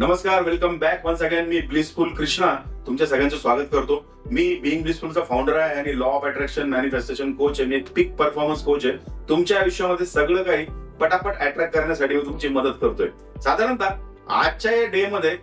नमस्कार welcome back one again मी blissful Krishna तुमच्या सगळ्यांचं स्वागत करतो. मी बिंग ब्लिसफुलचा फाउंडर आहे आणि law of attraction manifestation coach आहे. मी एक पिक परफॉर्मन्स कोच आहे. तुमच्या आयुष्यामध्ये सगळं काही पटापट अट्रॅक्ट करण्यासाठी मी तुमची मदत करतोय. साधारणतः आजच्या या डे मध्ये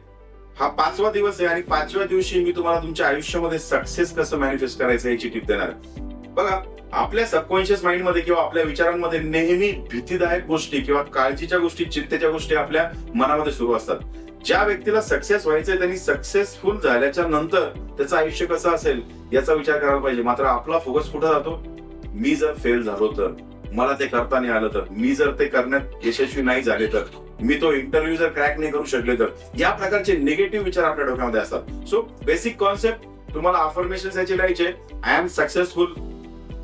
हा पाचवा दिवस आहे आणि पाचव्या दिवशी मी तुम्हाला तुमच्या आयुष्यामध्ये सक्सेस कसं मॅनिफेस्ट करायचं याची टिप देणार आहे. बघा आपल्या सबकॉन्शियस माइंडमध्ये किंवा आपल्या विचारांमध्ये नेहमी भीतीदायक गोष्टी किंवा काळजीच्या गोष्टी चिंतेच्या गोष्टी आपल्या मनामध्ये सुरू असतात. ज्या व्यक्तीला सक्सेस व्हायचंय त्यांनी सक्सेसफुल झाल्याच्यानंतर त्याचं आयुष्य कसं असेल याचा विचार करायला पाहिजे. मात्र आपला फोकस कुठं जातो मी जर फेल झालो तर मला ते करता नाही आलं तर मी जर ते करण्यात यशस्वी नाही झाले तर मी तो इंटरव्ह्यू जर क्रॅक नाही करू शकले तर या प्रकारचे निगेटिव्ह विचार आपल्या डोक्यामध्ये असतात. सो बेसिक कॉन्सेप्ट तुम्हाला अफर्मेशन याचे लिहायचे I am successful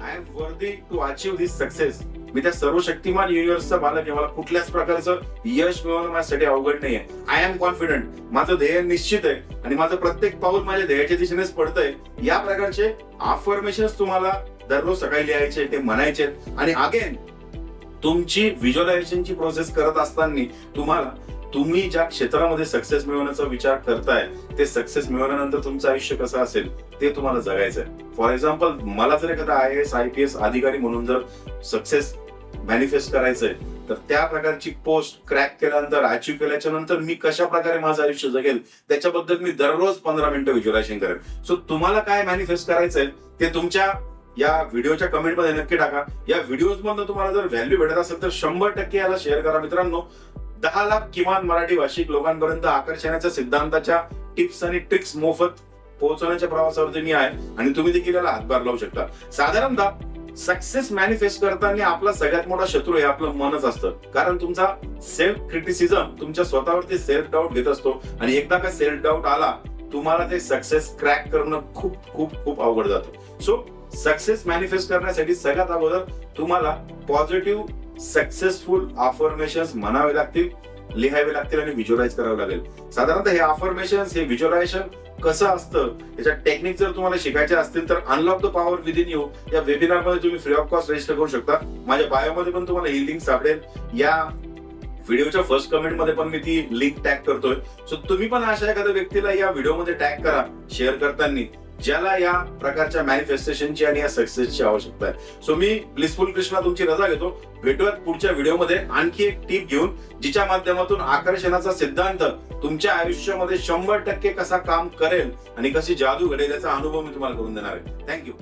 I am worthy to achieve this success मी त्या सर्व शक्तिमान युनिव्हर्सचा बालक आहे. मला कुठल्याच प्रकारचं यश मिळवणं माझ्यासाठी अवघड नाहीये. आय एम कॉन्फिडंट माझं ध्येय निश्चित आहे. आणि माझं प्रत्येक पाऊल माझ्या ध्येयाच्या दिशेनेच पडतंय. या प्रकारचे अफर्मेशन तुम्हाला दररोज सकाळी लिहायचे ते म्हणायचे. आणि अगेन तुमची व्हिज्युअलायझेशनची प्रोसेस करत असताना तुम्हाला तुम्ही ज्या क्षेत्रामध्ये सक्सेस मिळवण्याचा विचार करताय ते सक्सेस मिळवल्यानंतर तुमचं आयुष्य कसं असेल ते तुम्हाला जगायचंय. फॉर एक्झाम्पल मला जर एखादा I S I P S अधिकारी म्हणून जर सक्सेस मॅनिफेस्ट करायचंय तर त्या प्रकारची पोस्ट क्रॅक केल्यानंतर अचीव्ह केल्याच्यानंतर मी कशा प्रकारे माझं आयुष्य जगेल त्याच्याबद्दल मी दररोज पंधरा मिनिटं व्हिज्युअलायझेशन करेन. सो तुम्हाला काय मॅनिफेस्ट करायचंय ते तुमच्या या व्हिडिओच्या कमेंटमध्ये नक्की टाका. या व्हिडिओज मधून तुम्हाला जर व्हॅल्यू भेटत असेल तर शंभर टक्के याला शेअर करा मित्रांनो. दहा लाख किमान मराठी भाषिक लोकांपर्यंत आकर्षणाच्या सिद्धांताच्या टिप्स आणि ट्रिक्स मोफत पोहोचवण्याच्या प्रवासावरती मी आहे आणि तुम्ही देखील याला हातभार लावू शकता. साधारणतः सक्सेस मॅनिफेस्ट करताना आपला सगळ्यात मोठा शत्रू हे आपलं मनच असतं. कारण तुमचा सेल्फ क्रिटिसिझम तुमच्या स्वतःवरती सेल्फ डाऊट घेत असतो आणि एकदा का सेल्फ डाऊट आला तुम्हाला ते सक्सेस क्रॅक करणं खूप खूप खूप अवघड जातं. सो सक्सेस मॅनिफेस्ट करण्यासाठी सगळ्यात अगोदर तुम्हाला पॉझिटिव्ह सक्सेसफुल अफर्मेशन म्हणावे लागतील लिहावे लागतील आणि व्हिज्युअलाइज करावे लागेल. साधारणतः हे अफर्मेशन हे व्हिज्युअलायझेशन कसं असतं? याच्या टेक्निक जर तुम्हाला शिकायचे असतील तर unlock the power within you या वेबिनारमध्ये तुम्ही फ्री ऑफ कॉस्ट रजिस्टर करू शकता. माझ्या बायोमध्ये पण तुम्हाला ही लिंक सापडेल. या व्हिडिओच्या फर्स्ट कमेंटमध्ये पण मी ती लिंक टॅग करतोय. सो तुम्ही पण अशा एखाद्या व्यक्तीला या व्हिडिओमध्ये टॅग करा. शेअर करताना. ज्याला या प्रकारच्या मॅनिफेस्टेशनची आणि या सक्सेसची आवश्यकता आहे. सो मी ब्लिसफुल कृष्णा तुमची रजा घेतो. भेटूयात पुढच्या व्हिडिओमध्ये आणखी एक टीप घेऊन जिच्या माध्यमातून आकर्षणाचा सिद्धांत तुमच्या आयुष्यामध्ये शंभर टक्के कसा काम करेल आणि कशी जादू घडेल याचा अनुभव मी तुम्हाला करून देणार आहे. थँक्यू